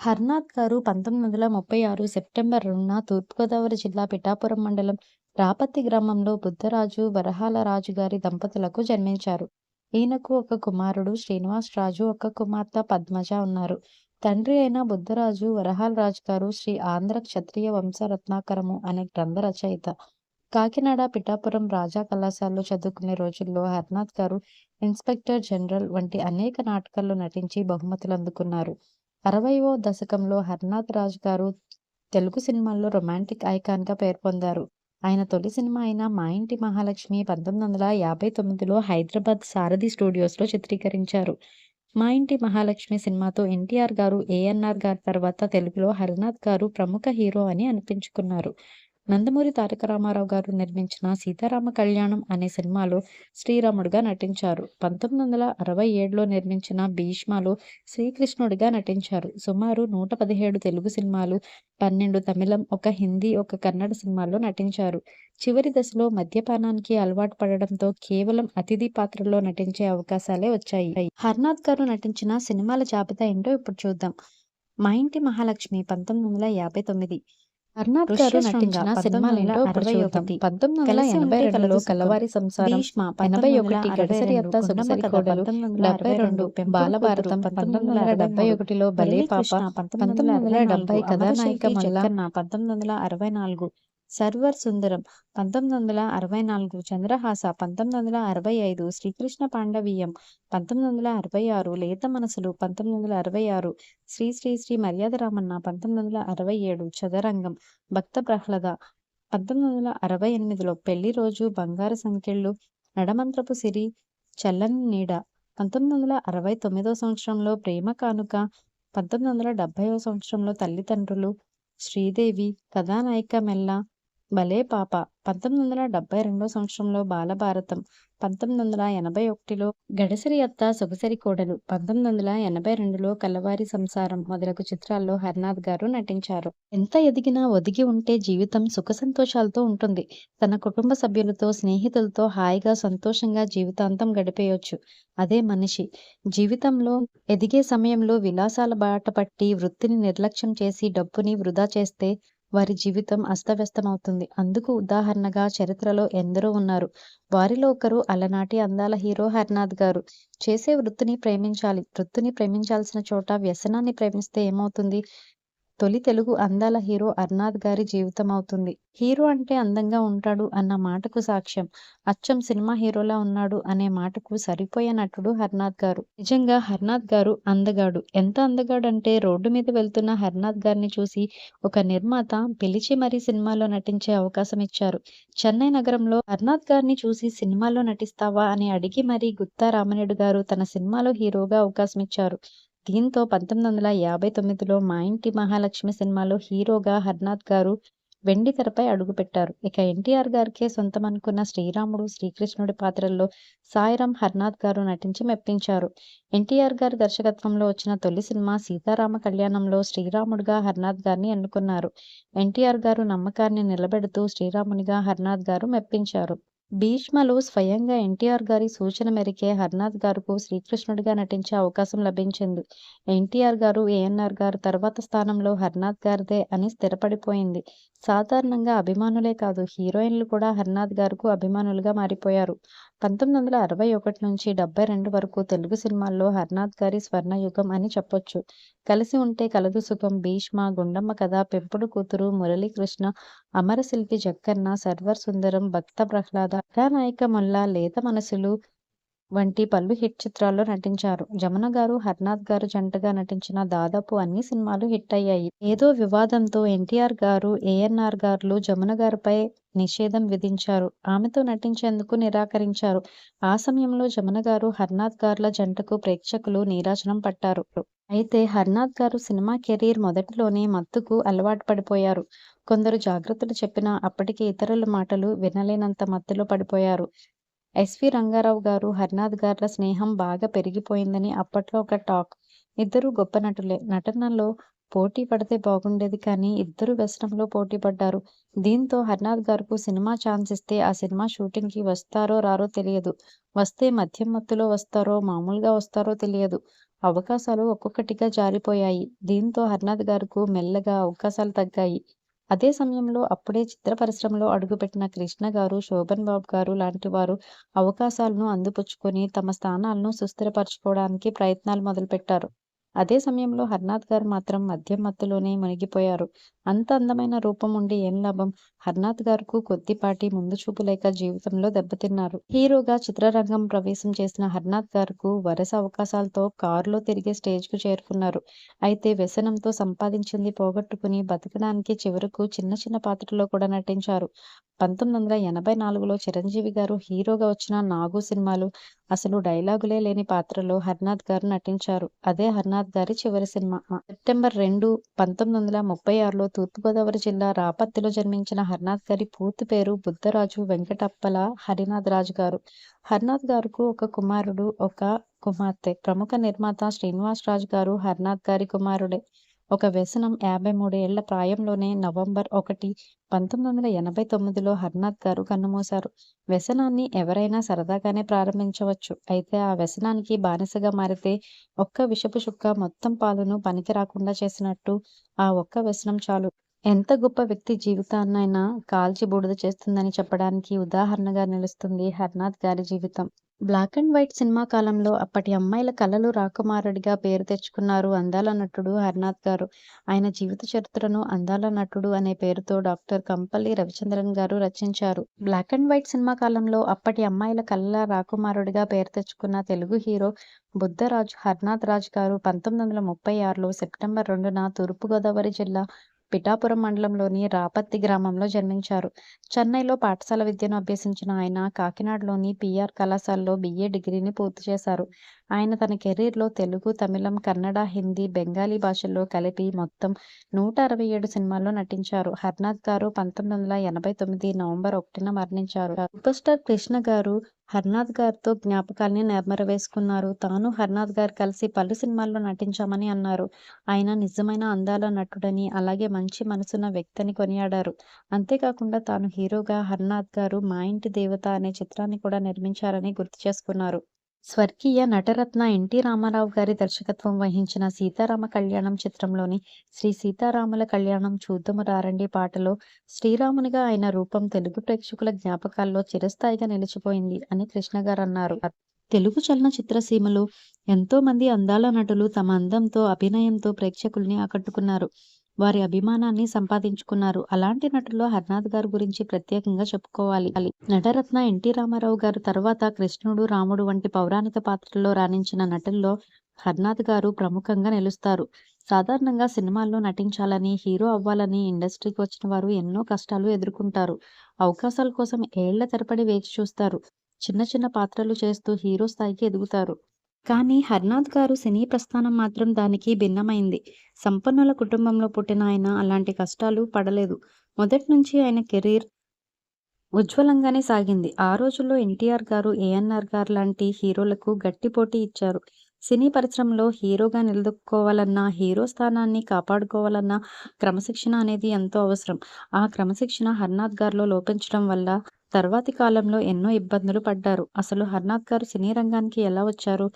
హర్నాథ్ గారు పంతొమ్మిది వందల ముప్పై ఆరు సెప్టెంబర్ రెండున తూర్పుగోదావరి జిల్లా పిఠాపురం మండలం రాపత్తి గ్రామంలో బుద్ధరాజు వరహాల రాజు గారి దంపతులకు జన్మించారు. ఈయనకు ఒక కుమారుడు శ్రీనివాస్ రాజు ఒక కుమార్తె పద్మజ ఉన్నారు. తండ్రి అయిన బుద్ధరాజు వరహాల రాజు గారు శ్రీ ఆంధ్ర క్షత్రియ వంశ రత్నాకరము అనే గ్రంథ రచయిత. కాకినాడ పిఠాపురం రాజా కళాశాలలో చదువుకునే రోజుల్లో హర్నాథ్ గారు ఇన్స్పెక్టర్ జనరల్ వంటి అనేక నాటకాల్లో నటించి బహుమతులు అందుకున్నారు. అరవైవ దశకంలో హర్నాథ్ రాజ్ గారు తెలుగు సినిమాల్లో రొమాంటిక్ ఐకాన్గా పేరు పొందారు. ఆయన తొలి సినిమా అయిన మా ఇంటి మహాలక్ష్మి పంతొమ్మిది వందల యాభై తొమ్మిదిలో హైదరాబాద్ సారథి స్టూడియోస్లో చిత్రీకరించారు. మా ఇంటి మహాలక్ష్మి సినిమాతో ఎన్టీఆర్ గారు ఏఎన్ఆర్ గారి తర్వాత తెలుగులో హరినాథ్ గారు ప్రముఖ హీరో అని అనిపించుకున్నారు. నందమూరి తారక రామారావు గారు నిర్మించిన సీతారామ కళ్యాణం అనే సినిమాలో శ్రీరాముడిగా నటించారు. పంతొమ్మిది వందల అరవై ఏడులో నిర్మించిన భీష్మలో శ్రీకృష్ణుడిగా నటించారు. సుమారు నూట పదిహేడు తెలుగు సినిమాలు పన్నెండు తమిళం ఒక హిందీ ఒక కన్నడ సినిమాల్లో నటించారు. చివరి దశలో మద్యపానానికి అలవాటు పడడంతో కేవలం అతిథి పాత్రలో నటించే అవకాశాలే వచ్చాయి. హర్నాథ్ గారు నటించిన సినిమాల జాబితా ఏంటో ఇప్పుడు చూద్దాం. మా ఇంటి మహాలక్ష్మి పంతొమ్మిది వందల యాభై తొమ్మిది. గారు నటించిన ఒకటి. పంతొమ్మిది వందల ఎనభై రెండులో కలవారి సంసారం. ఎనభై ఒకటి గడసరి అత్త సుగసరి కోడలు డెబ్బై రెండు బాలభారతం పంతొమ్మిది వందల డెబ్బై ఒకటిలో బలే పాప. పంతొమ్మిది వందల డెబ్బై కథానాయిక మల్లన్న పంతొమ్మిది వందల అరవై నాలుగు. సర్వర్ సుందరం. పంతొమ్మిది వందల అరవై నాలుగు చంద్రహాస పంతొమ్మిది వందల అరవై ఐదు శ్రీకృష్ణ పాండవీయం పంతొమ్మిది వందల అరవై ఆరు లేత మనసులు పంతొమ్మిది వందల అరవై ఆరు శ్రీ శ్రీ శ్రీ మర్యాద రామన్న పంతొమ్మిది వందల అరవై ఏడు చదరంగం భక్త ప్రహ్లద పంతొమ్మిది వందల అరవై ఎనిమిదిలో పెళ్ళి రోజు బంగారు సంఖ్యలు నడమంత్రపు సిరి చల్లని నీడ పంతొమ్మిది వందల అరవై తొమ్మిదో సంవత్సరంలో ప్రేమ కానుక పంతొమ్మిది వందల డెబ్బైవ సంవత్సరంలో తల్లిదండ్రులు శ్రీదేవి కథానాయిక మెల్ల భలే పాప. పంతొమ్మిది వందల డెబ్బై రెండో సంవత్సరంలో బాలభారతం పంతొమ్మిది వందల ఎనభై ఒకటిలో గడసరి అత్త సొగసరి కోడలు పంతొమ్మిది వందల ఎనభై రెండులో కలవారి సంసారం మొదలగు చిత్రాల్లో హర్నాథ్ గారు నటించారు. ఎంత ఎదిగినా ఒదిగి ఉంటే జీవితం సుఖ సంతోషాలతో ఉంటుంది. తన కుటుంబ సభ్యులతో స్నేహితులతో హాయిగా సంతోషంగా జీవితాంతం గడిపేయొచ్చు. అదే మనిషి. జీవితంలో ఎదిగే సమయంలో విలాసాల బాట పట్టి వృత్తిని నిర్లక్ష్యం చేసి డబ్బుని వృధా చేస్తే వారి జీవితం అస్తవ్యస్తమవుతుంది. అందుకు ఉదాహరణగా చరిత్రలో ఎందరో ఉన్నారు. వారిలో ఒకరు అలనాటి అందాల హీరో హర్నాథ్ గారు. చేసే వృత్తిని ప్రేమించాలి. వృత్తిని ప్రేమించాల్సిన చోట వ్యసనాన్ని ప్రేమిస్తే ఏమవుతుంది? తొలి తెలుగు అందాల హీరో అర్నాథ్ గారి జీవితం అవుతుంది. హీరో అంటే అందంగా ఉంటాడు అన్న మాటకు సాక్ష్యం. అచ్చం సినిమా హీరోలా ఉన్నాడు అనే మాటకు సరిపోయే నటుడు హర్నాథ్ గారు. నిజంగా హర్నాథ్ గారు అందగాడు. ఎంత అందగాడు అంటే రోడ్డు మీద వెళ్తున్న హర్నాథ్ గారిని చూసి ఒక నిర్మాత పిలిచి మరీ సినిమాలో నటించే అవకాశం ఇచ్చారు. చెన్నై నగరంలో హర్నాథ్ గారిని చూసి సినిమాలో నటిస్తావా అని అడిగి మరీ గుత్తా రామనేడు గారు తన సినిమాలో హీరోగా అవకాశం ఇచ్చారు. దీంతో పంతొమ్మిది వందల యాభై తొమ్మిదిలో మా ఇంటి మహాలక్ష్మి సినిమాలో హీరోగా హర్నాథ్ గారు వెండి తెరపై అడుగుపెట్టారు. ఇక ఎన్టీఆర్ గారికే సొంతం అనుకున్న శ్రీరాముడు శ్రీకృష్ణుడి పాత్రల్లో సాయిరాం హర్నాథ్ గారు నటించి మెప్పించారు. ఎన్టీఆర్ గారి దర్శకత్వంలో వచ్చిన తొలి సినిమా సీతారామ కళ్యాణంలో శ్రీరాముడిగా హర్నాథ్ గారిని ఎన్నుకున్నారు. ఎన్టీఆర్ గారు నమ్మకాన్ని నిలబెడుతూ శ్రీరామునిగా హర్నాథ్ గారు మెప్పించారు. భీష్మలో స్వయంగా ఎన్టీఆర్ గారి సూచన మేరకే హర్నాథ్ గారుకు శ్రీకృష్ణుడిగా నటించే అవకాశం లభించింది. ఎన్టీఆర్ గారు ఏఎన్ఆర్ గారు తర్వాత స్థానంలో హర్నాథ్ గారిదే అని స్థిరపడిపోయింది. సాధారణంగా అభిమానులే కాదు హీరోయిన్లు కూడా హర్నాథ్ గారుకు అభిమానులుగా మారిపోయారు. పంతొమ్మిది వందల అరవై ఒకటి నుంచి డెబ్బై రెండు వరకు తెలుగు సినిమాల్లో హర్నాథ్ గారి స్వర్ణయుగం అని చెప్పొచ్చు. కలిసి ఉంటే కలదు సుఖం భీష్మ గుండమ్మ కథ పెంపుడు కూతురు మురళీకృష్ణ అమరశిల్పి జక్కన్న సర్వర్ సుందరం భక్త ప్రహ్లాద కథానాయిక మొల్ల లేత మనసులు వంటి పలు హిట్ చిత్రాల్లో నటించారు. జమున గారు హర్నాథ్ గారు జంటగా నటించిన దాదాపు అన్ని సినిమాలు హిట్ అయ్యాయి. ఏదో వివాదంతో ఎన్టీఆర్ గారు ఏఎన్ఆర్ గారు జమున గారిపై నిషేధం విధించారు. ఆమెతో నటించేందుకు నిరాకరించారు. ఆ సమయంలో జమున గారు హర్నాథ్ గార్ల జంటకు ప్రేక్షకులు నీరాజనం పట్టారు. అయితే హర్నాథ్ గారు సినిమా కెరీర్ మొదటిలోనే మత్తుకు అలవాటు పడిపోయారు. కొందరు జాగ్రత్తలు చెప్పినా అప్పటికి ఇతరుల మాటలు వినలేనంత మత్తులో పడిపోయారు. ఎస్వి రంగారావు గారు హరినాథ్ గారుల స్నేహం బాగా పెరిగిపోయిందని అప్పట్లో ఒక టాక్. ఇద్దరు గొప్ప నటులే. నటనలో పోటీ పడితే బాగుండేది కానీ ఇద్దరు వ్యసనంలో పోటీ పడ్డారు. దీంతో హరినాథ్ గారుకు సినిమా ఛాన్స్ ఇస్తే ఆ సినిమా షూటింగ్కి వస్తారో రారో తెలియదు. వస్తే మధ్యం మత్తులో వస్తారో మామూలుగా వస్తారో తెలియదు. అవకాశాలు ఒక్కొక్కటిగా జారిపోయాయి. దీంతో హరినాథ్ గారుకు మెల్లగా అవకాశాలు తగ్గాయి. అదే సమయంలో అప్పుడే చిత్ర పరిశ్రమలో అడుగుపెట్టిన కృష్ణ గారు, శోభన్ బాబు గారు లాంటి వారు అవకాశాలను అందిపుచ్చుకొని తమ స్థానాలను సుస్థిరపరచుకోవడానికి ప్రయత్నాలు మొదలుపెట్టారు. అదే సమయంలో హర్నాథ్ గారు మాత్రం మద్యం మత్తులోనే మునిగిపోయారు. అంత అందమైన రూపం ఉండి ఏం లాభం? హర్నాథ్ గారుకు కొద్దిపాటి ముందు చూపు లేక జీవితంలో దెబ్బతిన్నారు. హీరోగా చిత్రరంగం ప్రవేశం చేసిన హర్నాథ్ గారుకు వరుస అవకాశాలతో కారులో తిరిగే స్టేజ్‌కు చేరుకున్నారు. అయితే వ్యసనంతో సంపాదించింది పోగొట్టుకుని బతకడానికి చివరకు చిన్న చిన్న పాత్రలో కూడా నటించారు. పంతొమ్మిది వందల ఎనభై నాలుగులో చిరంజీవి గారు హీరోగా వచ్చిన 'నాగు' సినిమాలు అసలు డైలాగులే లేని పాత్రలో హర్నాథ్ గారు నటించారు. అదే హర్నాథ్ గారి చివరి సినిమా. సెప్టెంబర్ రెండు, పంతొమ్మిది వందల ముప్పై ఆరులో తూర్పుగోదావరి జిల్లా రాపత్తిలో జన్మించిన హర్నాథ్ గారి పూర్తి పేరు బుద్ధరాజు వెంకటప్పల హరినాథ్ రాజు గారు. హర్నాథ్ గారుకు ఒక కుమారుడు, ఒక కుమార్తె. ప్రముఖ నిర్మాత శ్రీనివాస్ రాజు గారు హర్నాథ్ గారి కుమారుడే. ఒక వ్యసనం యాభై మూడు ప్రాయంలోనే నవంబర్ ఒకటి, పంతొమ్మిది వందల ఎనభై తొమ్మిదిలో హర్నాథ్ గారు కన్నుమూశారు. వ్యసనాన్ని ఎవరైనా సరదాగానే ప్రారంభించవచ్చు. అయితే ఆ వ్యసనానికి బానిసగా మారితే ఒక్క విషపు చుక్క మొత్తం పాలను పనికి రాకుండా చేసినట్టు ఆ ఒక్క వ్యసనం చాలు. ఎంత గొప్ప వ్యక్తి జీవితాన్నైనా కాల్చి బూడిద చేస్తుందని చెప్పడానికి ఉదాహరణగా నిలుస్తుంది హర్నాథ్ గారి జీవితం. బ్లాక్ అండ్ వైట్ సినిమా కాలంలో అప్పటి అమ్మాయిల కలలు రాకుమారుడిగా పేరు తెచ్చుకున్నారు అందాల నటుడు హర్నాథ్ గారు. ఆయన జీవిత చరిత్రను 'అందాల నటుడు' అనే పేరుతో డాక్టర్ కంపల్లి రవిచంద్రన్ గారు రచించారు. బ్లాక్ అండ్ వైట్ సినిమా కాలంలో అప్పటి అమ్మాయిల కలల రాకుమారుడిగా పేరు తెచ్చుకున్న తెలుగు హీరో బుద్ధరాజు హర్నాథ్ రాజ్ గారు పంతొమ్మిది వందల ముప్పై ఆరులో సెప్టెంబర్ రెండున తూర్పుగోదావరి జిల్లా పిఠాపురం మండలంలోని రాపత్తి గ్రామంలో జన్మించారు. చెన్నైలో పాఠశాల విద్యను అభ్యసించిన ఆయన కాకినాడలోని పిఆర్ కళాశాలలో బిఏ డిగ్రీని పూర్తి చేశారు. ఆయన తన కెరీర్‌లో తెలుగు, తమిళం, కన్నడ, హిందీ, బెంగాలీ భాషల్లో కలిపి మొత్తం నూట అరవై ఏడు సినిమాల్లో నటించారు. హర్నాథ్ గారు పంతొమ్మిది వందల ఎనభై తొమ్మిది నవంబర్ ఒకటిన మరణించారు. సూపర్ స్టార్ కృష్ణ గారు హర్నాథ్ గారితో జ్ఞాపకాల్ని నెమరవేసుకున్నారు. తాను, హర్నాథ్ గారు కలిసి పలు సినిమాల్లో నటించామని అన్నారు. ఆయన నిజమైన అందాల నటుడని, అలాగే మంచి మనసున్న వ్యక్తిని కొనియాడారు. అంతేకాకుండా తాను హీరోగా హర్నాథ్ గారు 'మా ఇంటి దేవత' అనే చిత్రాన్ని కూడా నిర్మించారని గుర్తు చేసుకున్నారు. స్వర్గీయ నటరత్న ఎన్టీ రామారావు గారి దర్శకత్వం వహించిన 'సీతారామ కళ్యాణం' చిత్రంలోని 'శ్రీ సీతారాముల కళ్యాణం చూద్దుము రారండి' పాటలో శ్రీరామునిగా ఆయన రూపం తెలుగు ప్రేక్షకుల జ్ఞాపకాల్లో చిరస్థాయిగా నిలిచిపోయింది అని కృష్ణ గారు అన్నారు తెలుగు చలనచిత్ర సీమలో ఎంతో మంది అందాల నటులు తమ అందంతో, అభినయంతో ప్రేక్షకుల్ని ఆకట్టుకున్నారు. వారి అభిమానాన్ని సంపాదించుకున్నారు. అలాంటి నటుల్లో హర్నాథ్ గారి గురించి ప్రత్యేకంగా చెప్పుకోవాలి. నటరత్న ఎన్టీ రామారావు గారు తర్వాత కృష్ణుడు, రాముడు వంటి పౌరాణిక పాత్రల్లో రాణించిన నటుల్లో హర్నాథ్ గారు ప్రముఖంగా నిలుస్తారు. సాధారణంగా సినిమాల్లో నటించాలని, హీరో అవ్వాలని ఇండస్ట్రీకి వచ్చిన వారు ఎన్నో కష్టాలు ఎదుర్కొంటారు. అవకాశాల కోసం ఏళ్ళ తరబడి వేచి చూస్తారు. చిన్న చిన్న పాత్రలు చేస్తూ హీరో స్థాయికి ఎదుగుతారు. కానీ హర్నాథ్ గారు సినీ ప్రస్థానం మాత్రం దానికి భిన్నమైంది. సంపన్నుల కుటుంబంలో పుట్టిన ఆయన అలాంటి కష్టాలు పడలేదు. మొదటి నుంచి ఆయన కెరీర్ ఉజ్వలంగానే సాగింది. ఆ రోజుల్లో ఎన్టీఆర్ గారు, ఏఎన్ఆర్ గారు లాంటి హీరోలకు గట్టి పోటీ ఇచ్చారు. సినీ పరిశ్రమలో హీరోగా నిలదొక్కుకోవాలన్నా, హీరో స్థానాన్ని కాపాడుకోవాలన్నా క్రమశిక్షణ అనేది ఎంతో అవసరం. ఆ క్రమశిక్షణ హర్నాథ్ గారిలో లోపించడం వల్ల తర్వాతి కాలంలో ఎన్నో ఇబ్బందులు పడ్డారు. అసలు హర్నాథ్ గారు సినీ రంగానికి ఎలా వచ్చారు?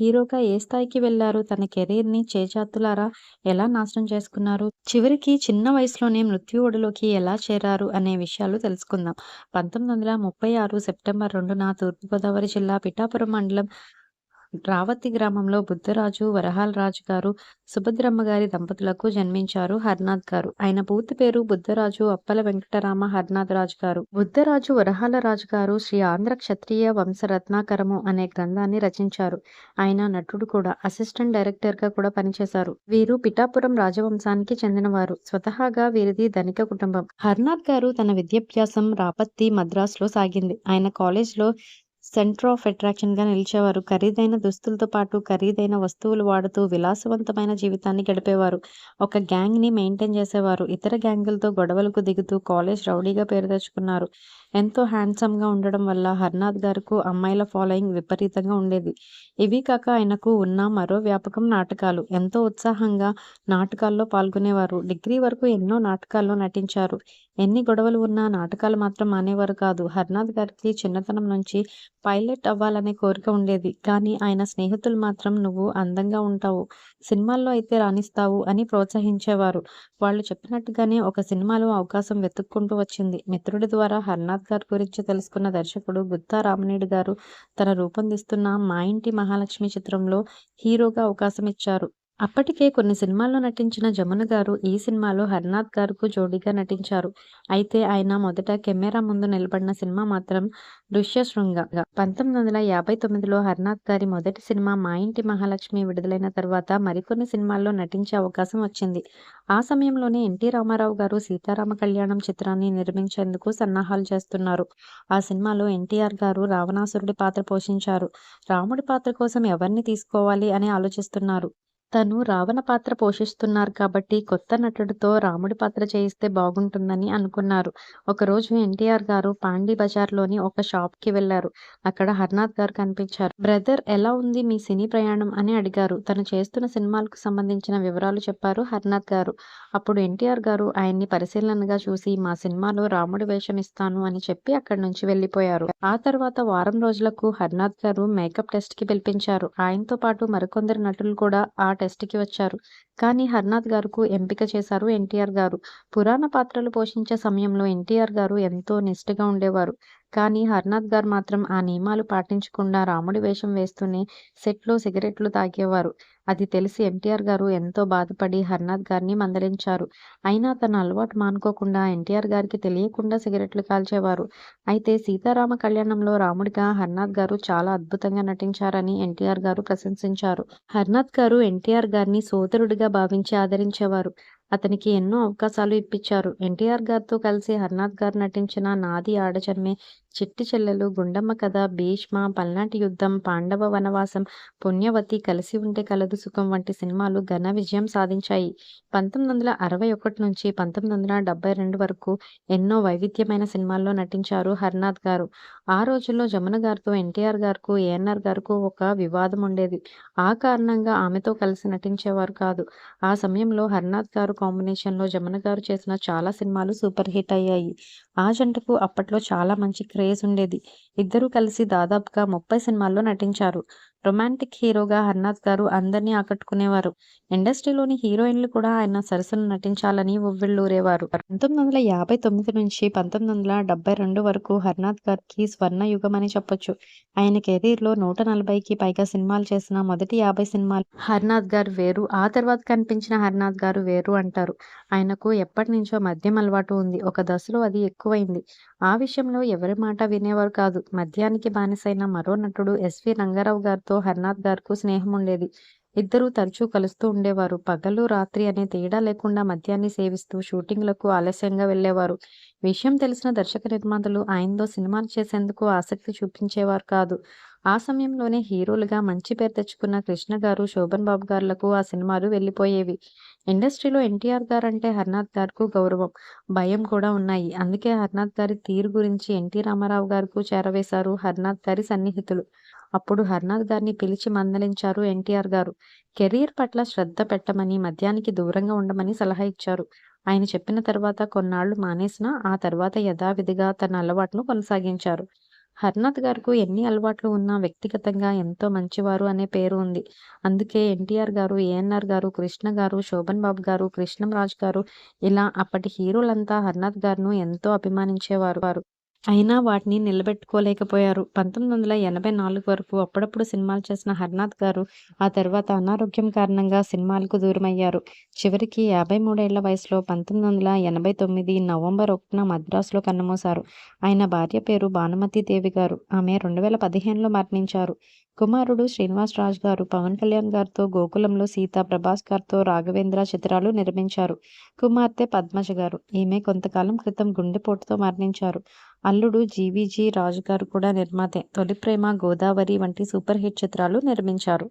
హీరోగా ఏ స్థాయికి వెళ్ళారు? తన కెరీర్‌ని చేజాతులారా ఎలా నాశనం చేసుకున్నారు? చివరికి చిన్న వయసులోనే మృత్యు ఒడిలోకి ఎలా చేరారు? అనే విషయాలు తెలుసుకుందాం. పంతొమ్మిది వందల ముప్పై ఆరు సెప్టెంబర్ రెండున తూర్పుగోదావరి జిల్లా పిఠాపురం మండలం రావతి గ్రామంలో బుద్ధరాజు, వరహాలరాజు గారు, సుభద్రమ్మ గారి దంపతులకు జన్మించారు హర్నాథ్ గారు. ఆయన పూర్తి పేరు బుద్ధరాజు అప్పల వెంకటరామ హర్నాథ్ రాజు గారు. బుద్ధరాజు వరహాలరాజు గారు శ్రీ ఆంధ్ర క్షత్రియ వంశ రత్నాకరము అనే గ్రంథాన్ని రచించారు. ఆయన నటుడు కూడా. అసిస్టెంట్ డైరెక్టర్గా కూడా పనిచేశారు. వీరు పిఠాపురం రాజవంశానికి చెందినవారు. స్వతహాగా వీరిది ధనిక కుటుంబం. హర్నాథ్ గారు తన విద్యాభ్యాసం రాపత్తి, మద్రాసులో సాగింది. ఆయన కాలేజ్‌లో సెంటర్ ఆఫ్ అట్రాక్షన్‌గా నిలిచేవారు. ఖరీదైన దుస్తులతో పాటు ఖరీదైన వస్తువులు వాడుతూ విలాసవంతమైన జీవితాన్ని గడిపేవారు. ఒక గ్యాంగ్‌ని మెయింటైన్ చేసేవారు. ఇతర గ్యాంగులతో గొడవలకు దిగుతూ కాలేజ్ రౌడీగా పేరు తెచ్చుకున్నారు. ఎంతో హ్యాండ్సమ్‌గా ఉండడం వల్ల హర్నాథ్ గారికి అమ్మాయిల ఫాలోయింగ్ విపరీతంగా ఉండేది. ఇవి కాక ఆయనకు ఉన్న మరో వ్యాపకం నాటకాలు. ఎంతో ఉత్సాహంగా నాటకాల్లో పాల్గొనేవారు. డిగ్రీ వరకు ఎన్నో నాటకాల్లో నటించారు. ఎన్ని గొడవలు ఉన్నా నాటకాలు మాత్రం మానేవారు కాదు. హర్నాథ్ గారికి చిన్నతనం నుంచి పైలట్ అవ్వాలనే కోరిక ఉండేది. కానీ ఆయన స్నేహితులు మాత్రం నువ్వు అందంగా ఉంటావు. సినిమాల్లో అయితే రాణిస్తావు అని ప్రోత్సహించేవారు. వాళ్ళు చెప్పినట్టుగానే ఒక సినిమాలో అవకాశం వెతుక్కుంటూ వచ్చింది. మిత్రుడి ద్వారా హర్నాథ్ గారి గురించి తెలుసుకున్న దర్శకుడు గుత్తా రామనేడు గారు తన రూపొందిస్తున్న 'మా ఇంటి మహాలక్ష్మి' చిత్రంలో హీరోగా అవకాశం ఇచ్చారు. అప్పటికే కొన్ని సినిమాల్లో నటించిన జమున గారు ఈ సినిమాలో హర్నాథ్ గారుకు జోడీగా నటించారు. అయితే ఆయన మొదట కెమెరా ముందు నిలబడిన సినిమా మాత్రం 'ఋష్యశృంగ'. పంతొమ్మిది వందల యాభై తొమ్మిదిలో హర్నాథ్ గారి మొదటి సినిమా 'మా ఇంటి మహాలక్ష్మి' విడుదలైన తర్వాత మరికొన్ని సినిమాల్లో నటించే అవకాశం వచ్చింది. ఆ సమయంలోనే ఎన్టీ రామారావు గారు 'సీతారామ కళ్యాణం' చిత్రాన్ని నిర్మించేందుకు సన్నాహాలు చేస్తున్నారు. ఆ సినిమాలో ఎన్టీఆర్ గారు రావణాసురుడి పాత్ర పోషించారు. రాముడి పాత్ర కోసం ఎవరిని తీసుకోవాలి అని ఆలోచిస్తున్నారు. తను రావణ పాత్ర పోషిస్తున్నారు కాబట్టి కొత్త నటుడితో రాముడి పాత్ర చేయిస్తే బాగుంటుందని అనుకున్నారు. ఒకరోజు ఎన్టీఆర్ గారు పాండీ బజార్‌లోని ఒక షాప్‌కి వెళ్ళారు. అక్కడ హర్నాథ్ గారు కనిపించారు. బ్రదర్ ఎలా ఉంది మీ సినీ ప్రయాణం అని అడిగారు. తను చేస్తున్న సినిమాలకు సంబంధించిన వివరాలు చెప్పారు హర్నాథ్ గారు. అప్పుడు ఎన్టీఆర్ గారు ఆయన్ని పరిశీలనగా చూసి మా సినిమాలో రాముడి వేషం ఇస్తాను అని చెప్పి అక్కడి నుంచి వెళ్ళిపోయారు. ఆ తర్వాత వారం రోజులకు హర్నాథ్ గారు మేకప్ టెస్ట్కి పిలిపించారు. ఆయనతో పాటు మరికొందరు నటులు కూడా ఆ టెస్ట్‌కి వచ్చారు. కానీ హర్నాథ్ గారుకు ఎంపిక చేశారు ఎన్టీఆర్ గారు. పురాణ పాత్రలు పోషించే సమయంలో ఎన్టీఆర్ గారు ఎంతో నిష్ఠగా ఉండేవారు. కానీ హర్నాథ్ గారు మాత్రం ఆ నియమాలు పాటించకుండా రాముడి వేషం వేస్తూనే సెట్‌లో సిగరెట్లు తాగేవారు. అది తెలిసి ఎన్టీఆర్ గారు ఎంతో బాధపడి హర్నాథ్ గారిని మందలించారు. అయినా తన అలవాటు మానుకోకుండా ఎన్టీఆర్ గారికి తెలియకుండా సిగరెట్లు కాల్చేవారు. అయితే 'సీతారామ కళ్యాణంలో' రాముడిగా హర్నాథ్ గారు చాలా అద్భుతంగా నటించారని ఎన్టీఆర్ గారు ప్రశంసించారు. హర్నాథ్ గారు ఎన్టీఆర్ గారిని సోదరుడిగా భావించి ఆదరించేవారు. అతనికి ఎన్నో అవకాశాలు ఇప్పించారు. ఎన్టీఆర్ గారితో కలిసి హర్నాథ్ గారు నటించిన 'నాది ఆడజన్మే', 'చిట్టి చెల్లెలు', 'గుండమ్మ కథ', 'భీష్మ', 'పల్నాటి యుద్ధం', 'పాండవ వనవాసం', 'పుణ్యవతి', 'కలిసి ఉంటే కలదు సుఖం' వంటి సినిమాలు ఘన విజయం సాధించాయి. పంతొమ్మిది వందల అరవై ఒకటి నుంచి పంతొమ్మిది వందల డెబ్బై రెండు వరకు ఎన్నో వైవిధ్యమైన సినిమాల్లో నటించారు హర్నాథ్ గారు. ఆ రోజుల్లో జమున గారితో ఎన్టీఆర్ గారుకు, ఏఎన్ఆర్ గారుకు ఒక వివాదం ఉండేది. ఆ కారణంగా ఆమెతో కలిసి నటించేవారు కాదు. ఆ సమయంలో హర్నాథ్ గారు కాంబినేషన్‌లో జమున గారు చేసిన చాలా సినిమాలు సూపర్ హిట్ అయ్యాయి. ఆ జంటకు అప్పట్లో చాలా మంచి క్రేజ్ ఉండేది. ఇద్దరూ కలిసి దాదాపుగా ముప్పై సినిమాల్లో నటించారు. రొమాంటిక్ హీరోగా హర్నాథ్ గారు అందరినీ ఆకట్టుకునేవారు. ఇండస్ట్రీలోని హీరోయిన్లు కూడా ఆయన సరసలు నటించాలని ఉవ్విళ్ళూరేవారు పంతొమ్మిది వందల యాభై తొమ్మిది నుంచి పంతొమ్మిది వందల డెబ్బై రెండు వరకు హర్నాథ్ గారికి స్వర్ణయుగం అని చెప్పొచ్చు. ఆయన కెరీర్‌లో నూట నలభైకి పైగా సినిమాలు చేసిన మొదటి యాభై సినిమాలు హర్నాథ్ గారు వేరు. ఆ తర్వాత కనిపించిన హర్నాథ్ గారు వేరు అంటారు. ఆయనకు ఎప్పటి నుంచో మద్యం అలవాటు ఉంది. ఒక దశలో అది ఎక్కువైంది. ఆ విషయంలో ఎవరి మాట వినేవారు కాదు. మద్యానికి బానిసైన మరో నటుడు ఎస్‌వి రంగారావు గారితో హర్నాథ్ గారుకు స్నేహం ఉండేది. ఇద్దరూ తరచూ కలుస్తూ ఉండేవారు. పగలు, రాత్రి అనే తేడా లేకుండా మద్యాన్ని సేవిస్తూ షూటింగ్‌లకు ఆలస్యంగా వెళ్ళేవారు. విషయం తెలిసిన దర్శక నిర్మాతలు ఆయనతో సినిమాలు చేసేందుకు ఆసక్తి చూపించేవారు కాదు. ఆ సమయంలోనే హీరోలుగా మంచి పేరు తెచ్చుకున్న కృష్ణ గారు, శోభన్ బాబు గార్లకు ఆ సినిమాలు వెళ్ళిపోయేవి. ఇండస్ట్రీలో ఎన్టీఆర్ గారంటే హర్నాథ్ గారుకు గౌరవం, భయం కూడా ఉన్నాయి. అందుకే హర్నాథ్ గారి తీరు గురించి ఎన్టీ రామారావు గారికి చేరవేశారు హర్నాథ్ గారి సన్నిహితులు. అప్పుడు హర్నాథ్ గారిని పిలిచి మందలించారు ఎన్టీఆర్ గారు. కెరీర్ పట్ల శ్రద్ధ పెట్టమని, మద్యానికి దూరంగా ఉండమని సలహా ఇచ్చారు. ఆయన చెప్పిన తర్వాత కొన్నాళ్ళు మానేసిన ఆ తర్వాత యథావిధిగా తన అలవాటును కొనసాగించారు. హర్నాథ్ గారికి ఎన్ని అలవాట్లు ఉన్నా వ్యక్తిగతంగా ఎంతో మంచివారు అనే పేరు ఉంది. అందుకే ఎన్టీఆర్ గారు, ఏఎన్ఆర్ గారు, కృష్ణ గారు, శోభన్ బాబు గారు, కృష్ణంరాజు గారు ఇలా అప్పటి హీరోలంతా హర్నాథ్ గారును ఎంతో అభిమానించేవారు. వారు అయినా వాటిని నిలబెట్టుకోలేకపోయారు. పంతొమ్మిది వందల ఎనభై నాలుగు వరకు అప్పుడప్పుడు సినిమాలు చేసిన హర్నాథ్ గారు ఆ తర్వాత అనారోగ్యం కారణంగా సినిమాలకు దూరమయ్యారు. చివరికి యాభై మూడేళ్ళ వయసులో పంతొమ్మిది వందల ఎనభై తొమ్మిది నవంబర్ ఒకటిన మద్రాసులో కన్నుమూశారు. ఆయన భార్య పేరు భానుమతి దేవి గారు. ఆమె రెండు వేల పదిహేనులో మరణించారు. కుమారుడు శ్రీనివాస్ రాజ్ గారు పవన్ కళ్యాణ్ గారితో 'గోకులంలో సీత', ప్రభాస్ గారితో 'రాఘవేంద్ర' చిత్రాలు నిర్మించారు. కుమార్తె పద్మజ గారు. ఈమె కొంతకాలం క్రితం గుండెపోటుతో మరణించారు. అల్లుడు జీవీజీ రాజు గారు కూడా నిర్మాతే. 'తొలి ప్రేమ', 'గోదావరి' వంటి సూపర్ హిట్ చిత్రాలు నిర్మించారు.